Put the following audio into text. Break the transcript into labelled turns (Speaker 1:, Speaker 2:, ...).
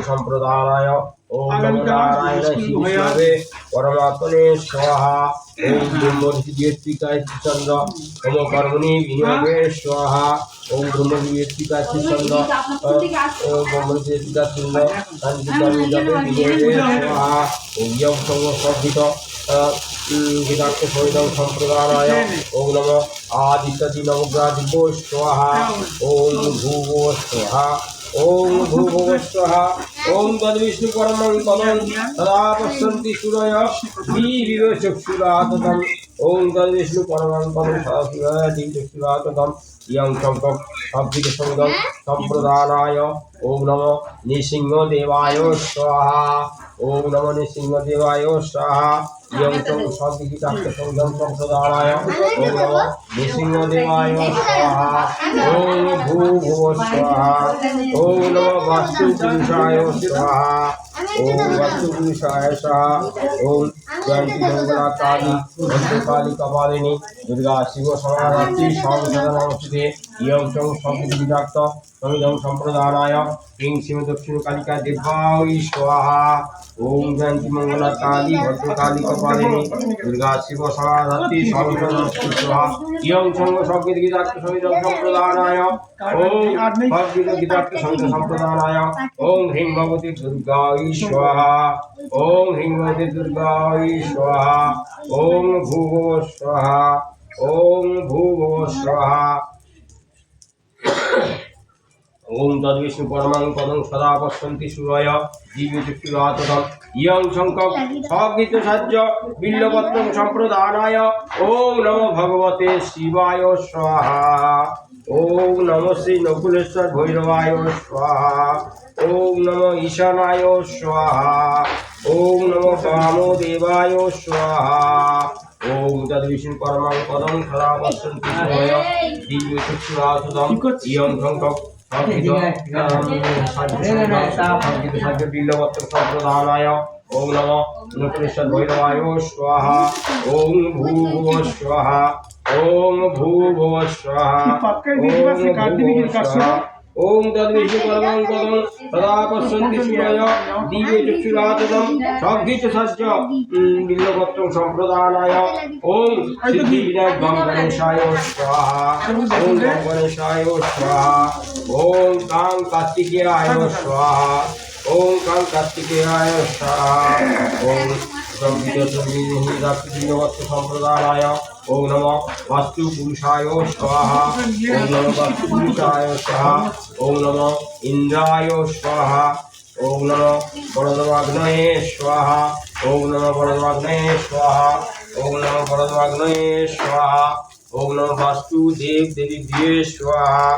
Speaker 1: সম্প্রদায় ওম নারায়ণ শিবে পরমাত্মনে স্বাহা ওম ব্রহ্মর্ষিকায় চন্দ্র ওম কর্মণি বিনিয়োগে স্বাহা ওম ব্রহ্মর্ষিকায় চন্দ্র ওম ব্রহ্মর্ষিকা চন্দ্র শান্তিকর্মী যাবে বিনিয়োগে স্বাহা ওম সঙ্গ সদ্ধিত বিদাক্ত সৈয়ং সম্প্রদায় ওম নম আদিত্যাদি নবগ্রাধিপ স্বাহা ওম ভূব স্বাহা ওম ভূভ স্বাহা ওম তদ্বিষ্ণু পরমং পদং সদা পশ্যন্তি সুরয় দিবিব চক্ষুরাততম ওম তদ্বিষ্ণু পরমং পদং সদা সুরয় দিবি চক্ষুরাততম ইয়ং শঙ্কর সবদিকে সঙ্গম সম্প্রদানায় ওম নম নৃসিংহদেবায় স্বাহা। ওম নম নৃসিংহদেবায় স্বাহা ইয়ং চং সবদিকে চাক্র সঙ্গম সম্প্রদানায় ওম নম নৃসিংহদেবায় স্বাহা। ওম ভূভুব স্বাহা। ওম নম বাস্তু পুরুষায় স্বাহা। ওম বাস্তু পুরুষায় স্বাহা। ওম জয়ন্তী মঙ্গলা কালী ভদ্রকালী কপালিনী দুর্গা শিব সমারাত্রি অবস্থিতে ইয়ং চং বিদাক্ত সমিদং সম্প্রদানায় কিং শিব দক্ষিণ কালিকা দেবাই স্বাহা। ইয়ং চং সংস্কৃতি বিদাক্ত সমিদং সম্প্রদানায়। ওম ভগবত গীতার্থ সন্ত সম্প্রদানায়। ওম হ্রিং ভগবতী দুর্গাই স্বাহা। ওম হ্রিং ভগবতী দুর্গাই স্বাহা। ওম ভূব স্বাহা। ওম ভূব স্বাহা। ওম তদ্বিষ্ণু পরমাং পদং সদা পশ্যন্তি সুরয়। দিব্যচক্ষুরাততম ইয়ং শঙ্কর সগীত সাহ্য বিল্লপত্রং সম্প্রদানায়। ওম নমো ভগবতে শিবায় স্বাহা। ওম নমো শ্রী নকুলেশ্বর ভৈরবায় স্বাহা। ওম নমো ঈশানায় স্বাহা। ওম নমো বামদেবায় স্বাহা। ওম তদ্বিষ্ণু পরমাং পদং সদা পশ্যন্তি সুরয়। দিব্যচক্ষুরাততম ইয়ং সম্প্রদানায় ওম নম নকুলেশ্বর ভৈরবায় স্বাহা ওম ভূভুব স্বাহা ওম ভূভুব স্বাহা ওম তদ্বিষ্ণু পদং সদা পশ্যন্তি শিবায় দিবে চক্ষুরাতদম সজ্ঞিত সস্য বিল্লপত্রং সম্প্রদানায়। ওম সিদ্ধি বিনায়ক গং গণেশায় স্বাহা। ওম গং গণেশায় স্বাহা। ওম কাং কার্তিকেয়ায় স্বাহা। ওম কাং কার্তিকেয়ায় স্বাহা। ওম সম্প্রদানায় ওম নম বাস্তু পুরুষায় স্বাহা ওম নম পুরুষায় স্বাহা ওম নম ইন্দ্রায় স্বাহা ওম নম বরদমাগ্নয়ে স্বাহা ওম নম বরদমাগ্নয়ে স্বাহা ওম নম বরদমাগ্নয়ে স্বাহা ওম নম বাস্তু দেব দেবী স্বাহা